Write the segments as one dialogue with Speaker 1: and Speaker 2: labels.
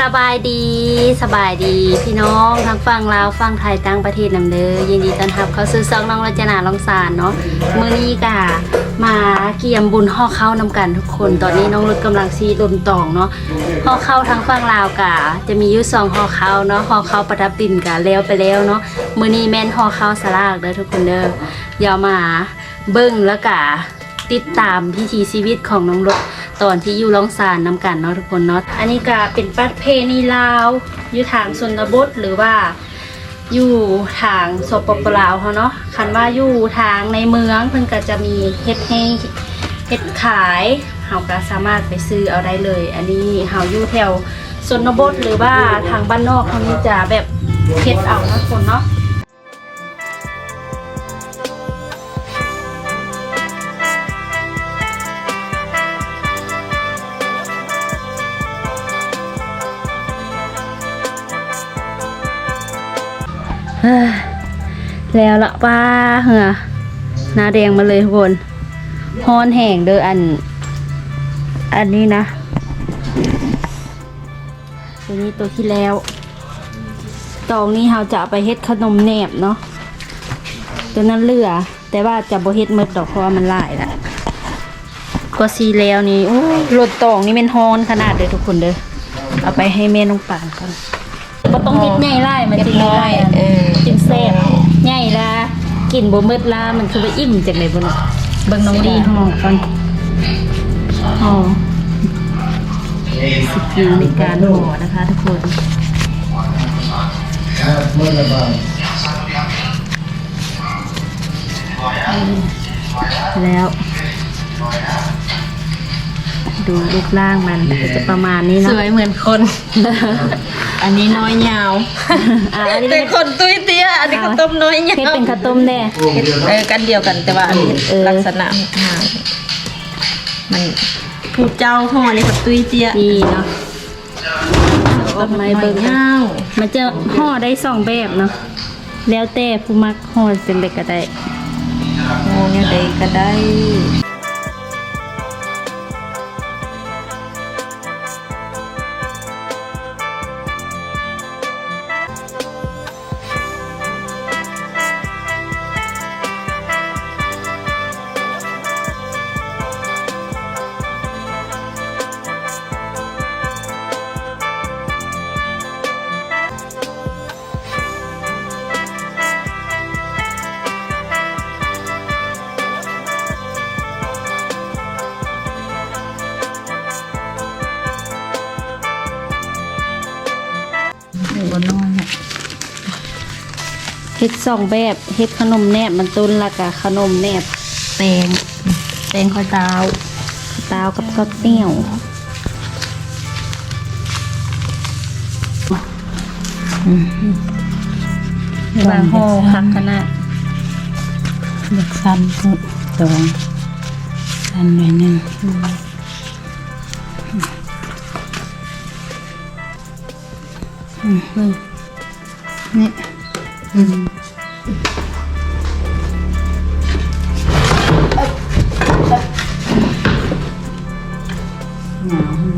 Speaker 1: สบายดีสบายดีพี่น้องทั้งฝั่งลาวฝั่งไทยต่างประเทศนำเด้อยินดีต้อนรับเข้าสู่ซองน้องรจนาลองสารเนาะมื้อนี้กะมาเกี่ยมบุญห่อข้าวนำกันทุกคน ตอนนี้น้องรุดกำลังซีลนตองเนาะห่อข้าวทั้งฝั่งลาวกะจะมีอยู่สองห่อข้าวเนาะห่อข้าวประดับดินกะแล้วไปแล้วเนาะมื้อนี้แม่นห่อข้าวสลากเด้อทุกคนเด้ออย่ามาเบิ่งแล้วกะติดตามพิธีชีวิตของน้องรถ ตอนที่อยู่ร้องสารนำกันเนาะทุกคนเนาะอันนี้ก็เป็นประเพณีลาวอยู่ทางชนบทหรือว่าอยู่ทางสปปลาวเขาเนาะคันว่าอยู่ทางในเมืองเพิ่นก็จะมีเฮ็ดให้เฮ็ดขายเฮาก็สามารถไปซื้อเอาได้เลย อันนี้เฮาอยู่แถวชนบทหรือว่าทางบ้านนอกเขานี่จะแบบเฮ็ดเอาเนาะทุกคนเนาะ แล้วละป้าเหรอหน้าแดงมาเลยทุกคนฮอนแห้งเด้ออัน อันนี้นะ ตัวนี้ตัวที่แล้ว ตองนี้เราจะไปเฮ็ดขนมแหนบเนาะ ตัวนั้นเหลือ แต่ว่าจะบ่เฮ็ดหมดดอกเพราะว่ามันหลายละก็ซีแล้วนี่โอ้รถตองนี่เป็นฮอนขนาดเลยทุกคนเด้อ เอาไปให้แม่น้องปานก่อน ต้องเฮ็ดใหญ่ไล่มันสิน้อย
Speaker 2: เออ
Speaker 1: กินแซ่บใหญ่ละกินบ่หมืดละมันคือว่าอิ่มจังเลยบ่เนาะเบิ่งน้องดีห่อก่อนห่อสกิลในการห่อนะคะทุกคนแล้ว ดูรูปร่างมันก็จะประมาณนี้
Speaker 2: ส
Speaker 1: เนาะ
Speaker 2: วยเหมือนคน อันนี้น้อยยาว
Speaker 1: อ่าอันนี้
Speaker 2: เป็นคนตุ้ยเตี้ย อันนี้ก็ต้มน้อยยาว
Speaker 1: เฮ็ดเป็นข้าวต้มแน่
Speaker 2: เออกันเดียวกันแต่ว่าอันนี้
Speaker 1: เออ
Speaker 2: ลักษณะห่างมันผู้เจ้าห่อนี่ก็ตุ้ยเตี้ย
Speaker 1: ดีเนาะต้นไม้เบิ่ง
Speaker 2: ยาว
Speaker 1: มันจะห่อได้สองแบบเนาะแล้วแต่ผู้มักห่อเป็นเด็กก็ได้
Speaker 2: โอ้เนี่ยได้ก็ได้ หนึ่งบนน้อยเนี่ย
Speaker 1: เฮ็ดสองแบบเฮ็ดขนมแนบมันต้นและกะขนมแนบ
Speaker 2: แตงแตงข้าวเจ้า
Speaker 1: ตาวกับข้าวเตี้ยว
Speaker 2: บางห่อคักขนาด
Speaker 3: เลือกสั้นสุดสองสั้นหน่อยหนึ่ง
Speaker 2: นี่หนา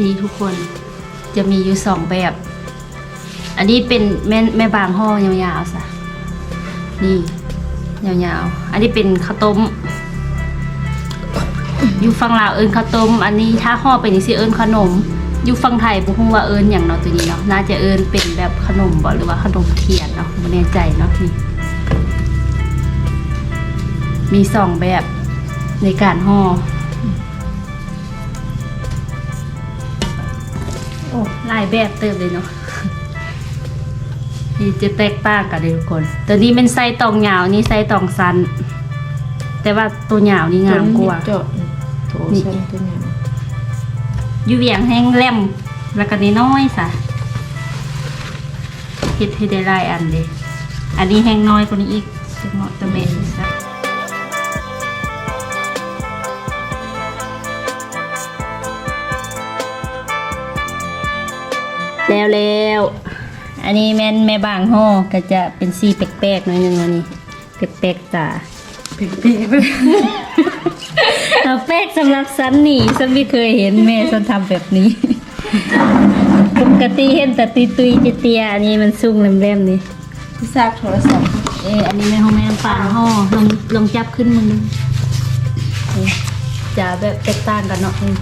Speaker 1: นี่ทุกคนจะมีอยู่สองแบบ อันนี้เป็นแม่แม่บางห่อยาวๆซะนี่ยาวๆ อันนี้เป็นข้าวต้ม อยู่ฝั่งลาวเอิญข้าวต้ม อันนี้ถ้าห่อเป็นสิเอิญขนม อยู่ฝั่งไทยบ่ฮู้ว่าเอิญอย่างเนาะตัวนี้เนาะ น่าจะเอิญเป็นแบบขนมบ่หรือว่าขนมเทียนเนาะบ่แน่ใจเนาะนี่ มีสองแบบในการห่อ โอ้หลายแบบเติมเลยเนาะนี่จะแตกต่างกันเลยทุกคน ตัวนี้เป็นไส้ตองยาวนี่ไส้ตองสั้นแต่ว่าตัวยาวนี่งามกว่า
Speaker 2: เจาะโถ
Speaker 1: นี่
Speaker 2: เส้นตัวเนี้ย
Speaker 1: อยู่เวียงแห้งแหลมแล้วก็น้อยๆสะเฮ็ดให้ได้หลายอันเลยอันนี้แห้งน้อยกว่านี้อีกจะเหมาะจะเม็ดซะ แล้วแล้วอันนี้แม่นแม่บางห่อก็จะเป็นสีแปลกๆหน่อยหนึงอันนี้แปลกๆจ้าเราแปลกสำหรับซันนี่ฉันไม่เคยเห็นแม่ฉันทำแบบนี้ปกติเห็นแต่ตุยตุยๆเตียๆอันนี้มันซุ่งแหลมๆนี่
Speaker 2: ที่ซากโทรศัพท์
Speaker 1: เอออันนี้แม่ห้องแม่น้ำปางห่อลองลองจับขึ้นมึงดูนี่จะแบบแตกต่างกันเนาะนี่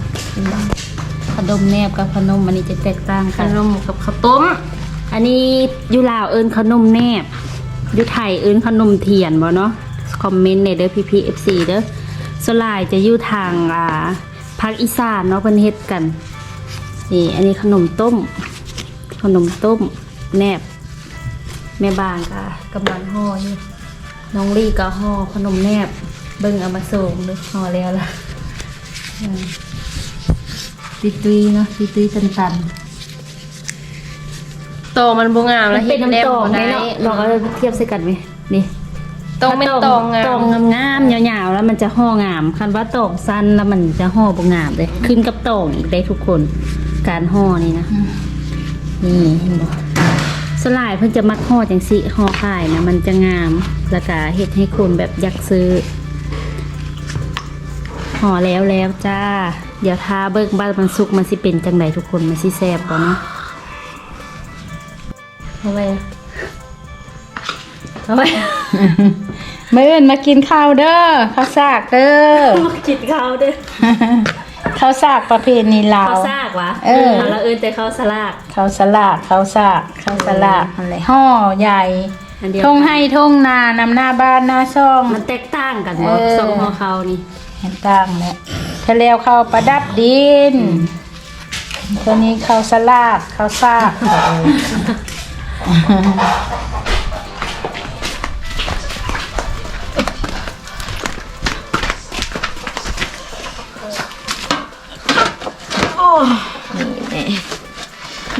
Speaker 1: ขนมแนบกับขนมอันนี้จะแตกต่าง
Speaker 2: ข
Speaker 1: กัน
Speaker 2: นมกับข้าวต้ม
Speaker 1: อันนี้อยูลาวเอิญขนมแนบอยูไทยเอิญขนมเทียนบ่เนาะคอมเมนต์ในเด้อพีพีเอฟซีเด้อสวนหลายจะอยู่ทางอ่าภาคอีสานเนาะเพิ่นเฮ็ดกันนี่อันนี้ขนมต้ม ขนมต้มแนบ แม่บางก็กำลังห่ออยู่น้องลี่ก็ห่อขนมแนบ เบิ่งเอามาส่งเลยห่อแล้วล่ะอืม ตุยตุยๆเนาะตุยตุยๆตันๆ
Speaker 2: โตมันบ่งาม
Speaker 1: มั
Speaker 2: แล้ว
Speaker 1: นเป็นน้ำตองไหม
Speaker 2: ได้
Speaker 1: เนาะลองเอาเทียบใส่กันไหมนี่
Speaker 2: ตรงเป็นตองงา
Speaker 1: ตอง
Speaker 2: ม
Speaker 1: งามๆยาวๆแล้วมันจะห่องามคันว่าตองสั้นแล้วมันจะห่อบ่งามเลยขึ้นกับตองอีกได้ทุกคน การห่อนี่นะนี่เห็นบ่สลายเพิ่นจะมักห่อจังสิห่อขายนะมันจะงามแล้วก็เฮ็ดให้คนแบบอยากซื้อห่อแล้วแล้วจ้า เดี๋ยวทาเบิ่งบ้านมันสุกมันสิเป็นจังไดทุกคนมันสิแซ่บบ่เนาะเอาไว้เอาไว้
Speaker 3: มื่ออื่นมากินข้าวเด้อข้าวสากเด้อ
Speaker 1: มาจิตเขาเด้อ
Speaker 3: ข้าวสากประเพณีลา
Speaker 1: เขา
Speaker 3: ว
Speaker 1: ซากวะ
Speaker 3: เออ
Speaker 1: เราเอินแต่เขาสลาก
Speaker 3: ข้าวสลากข้าวสากข้าวสลากอะไรห่อใหญ่
Speaker 1: อันเดียว
Speaker 3: ทงให้ทงนานำหน้าบ้านหน้าช่อง
Speaker 1: มันแตกต่างกัน
Speaker 3: เอ
Speaker 1: เนาะ
Speaker 3: อ
Speaker 1: สองหัวเขานี่
Speaker 3: เห็นต่างแล้วทะเลวข้าวประดับดิน ตัวนี้ข้าวสลากข้าวสาก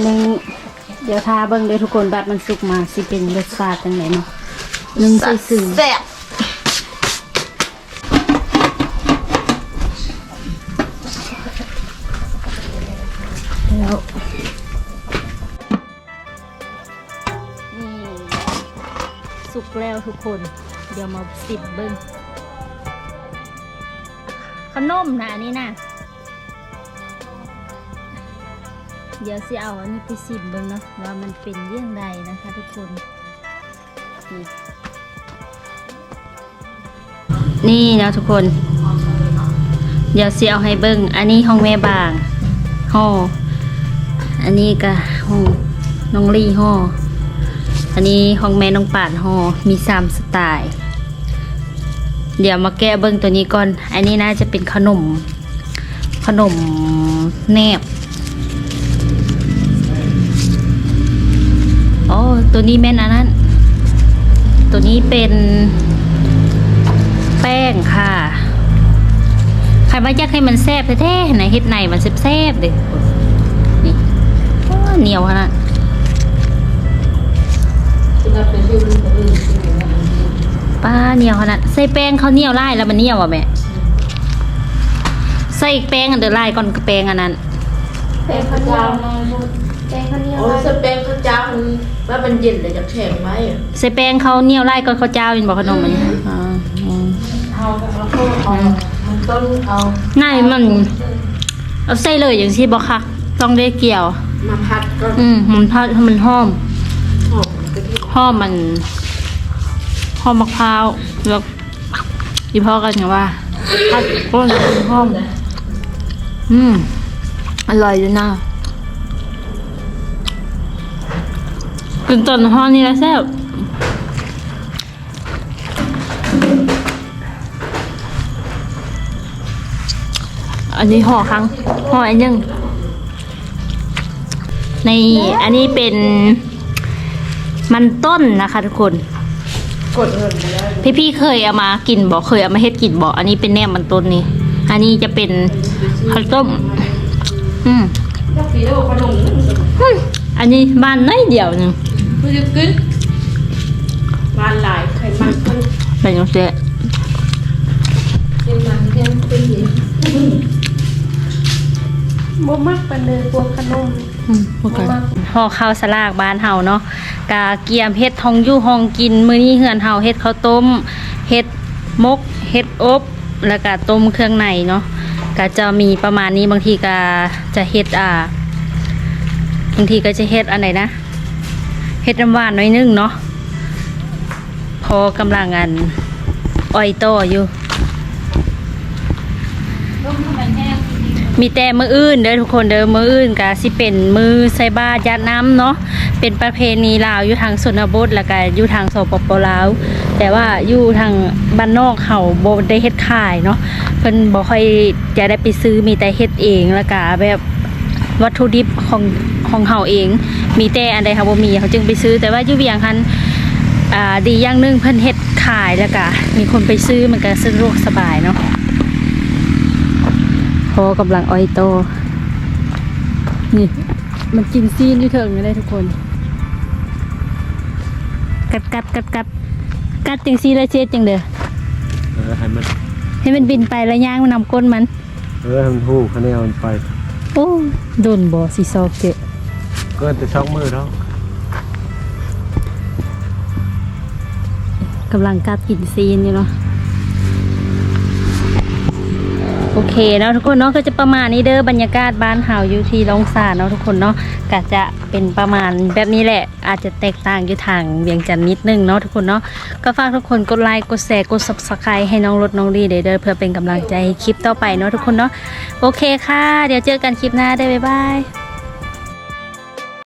Speaker 1: หนึ่งเดี๋ยวทาเบิ่งเลยทุกคนบัดมันสุกมาสิเป็นรสชาติจังไหนเนาะหนึ่งใส่ซึ่ง
Speaker 2: แซ่บ
Speaker 1: คน เดี๋ยวมาสิบเบิ่งขนมนะอันนี้นะเดี๋ยวสิเอาอันนี้ไปสิบเบิ่งเนาะว่ามันเป็นเรื่องใดนะคะ ทุกคน นี่นะทุกคน เดี๋ยวสิเอาให้เบิ่งอันนี้ห้องแม่บางห่ออันนี้ก็ห้องน้องลี่ห่อ อันนี้ห้องแม่น้องปาดห่อมีสามสไตล์ เดี๋ยวมาแกะเบิ่งตัวนี้ก่อน อันนี้น่าจะเป็นขนม ขนมแนบอ๋อตัวนี้แม่นอันนั้น ตัวนี้เป็นแป้งค่ะใครว่าอยากให้มันแซ่บแท้ๆไหนเฮ็ดไหนมันแซ่บๆเลยนี่เหนียวขนาด ป้าเหนียวขนาดใส่แป้งเขาวเหนียวไล่แล้วมันเหนียวอะแม่ใส่แป้งอันเดอร์ไล่ก่อนกับแป้งอันนั้น
Speaker 2: แป้งข้าวเจ้าแป้งข้าวเหนียวโอ้ยสแป้งข้าวเจ้ามันว่ามันเย็นเลยจะแข็งไหมอะ
Speaker 1: ใส่แป้งเขาวเหนียวไล่ก่อนข้าวเจ้าเป็นบอกขนมอันนี้อ่าอืม
Speaker 2: เอาเอาเข้าเอามันต้นเอา
Speaker 1: ง่ายมัน เอาใส่เลยอย่างที่บอกค่ะ ต้องได้เกี่ยว
Speaker 2: มาพัดก็
Speaker 1: อืมมันทอดให้มันหอม
Speaker 2: หอม กะทิ
Speaker 1: หอมันหอมะพร้าวแล้วอีพ่อกันไงว่าพัดก้นหอมอืม อร่อยอยู่นะกินต้นหอมนี่แหละแซ่บอันนี้ห่อครั้งห่ออันหนึงในอันนี้เป็น มันต้นนะคะทุกคน
Speaker 2: กดเงินไปแล้ว
Speaker 1: พี่พี่ๆเคยเอามากินบอกเคยเอามาเฮ็ดกินบอกอันนี้เป็นแนมมันต้นนี่ อันนี้จะเป็นข้าวต้ม อืม
Speaker 2: ก็สีแล้วขนม
Speaker 1: อืมอันนี้บ้านน้อยเดียวหนึง
Speaker 2: มันจะกินบานหลายไขมันขึ้น
Speaker 1: เป็นยังไง
Speaker 2: เป็นมันแค่เป็นหินบ่มักปานเลยพวกขนม
Speaker 1: ห่อข้าวสลากบ้านเฮาเนาะกะเกียมเฮ็ดทองอยู่ห้องกิน มื้อนี้เฮือนเฮาเฮ็ดข้าวต้มเฮ็ดมกเฮ็ดอบ แล้วก็ต้มเครื่องในเนาะก็จะมีประมาณนี้บางทีก็จะเฮ็ดอ่าบางทีก็จะเฮ็ดอันไหนนะเฮ็ดน้ำหวานน่อยนึงเนาะพอกำลังอันอ้อยโตออยู่มีแมีแต่มืออื่นเด้อทุกคนเด้อมืออื่นก็สิเป็นมือใส่บาตรยัดน้ำเนาะเป็นประเพณีลาวอยู่ทางชนบทแล้วก็อยู่ทางสปปลาว แต่ว่าอยู่ทางบ้านนอกเขาบ่ได้เฮ็ดขายเนาะเพิ่นบ่ค่อยจะได้ไปซื้อมีแต่เฮ็ดเองแล้วก็แบบวัตถุดิบของของเฮาเอง มีแต่อันใดเขาบ่มีเขาจึงไปซื้อ แต่ว่าอยู่เวียงคันอ่าดีอย่างนึงเพิ่นเฮ็ดขายแล้วก็มีคนไปซื้อมันก็สะดวกสบายเนาะ พอกำลังอ้อยโต นี่ มันกินซีนอยู่เถิงไม่ได้ทุกคน กัดกัดกัดกัดกัดจังซีแล้วเช็ดจังเด้อ
Speaker 4: เออให้มัน
Speaker 1: ให้มันบินไปแล้วย่างมันนำก้นมัน
Speaker 4: เออให้มันหูคะแนนมันไป
Speaker 1: โอ้โดนบ่สีซอกเจะ
Speaker 4: เกินแต่ช่องมือแล้ว
Speaker 1: กำลังกัดกินซีนอยู่เนาะ โอ เคเนาะทุกคนเนาะก็จะประมาณนี้เด้อบรรยากาศบ้านเฮาอยู่ที่ลองสานเนาะทุกคนเนาะก็จะเป็นประมาณแบบนี้แหละ อาจจะแตกต่างอยู่ทางเวียงจันทน์นิดนึงเนาะทุกคนเนาะก็ฝากทุกคนกดไลค์กดแชร์กดซับสไครต์ให้น้องรถน้องดีเด้อเด้อเพื่อเป็นกำลังใจคลิปต่อไปเนาะทุกคนเนาะโอเคค่ะ เดี๋ยวเจอกันคลิปหน้าได้บ๊ายบาย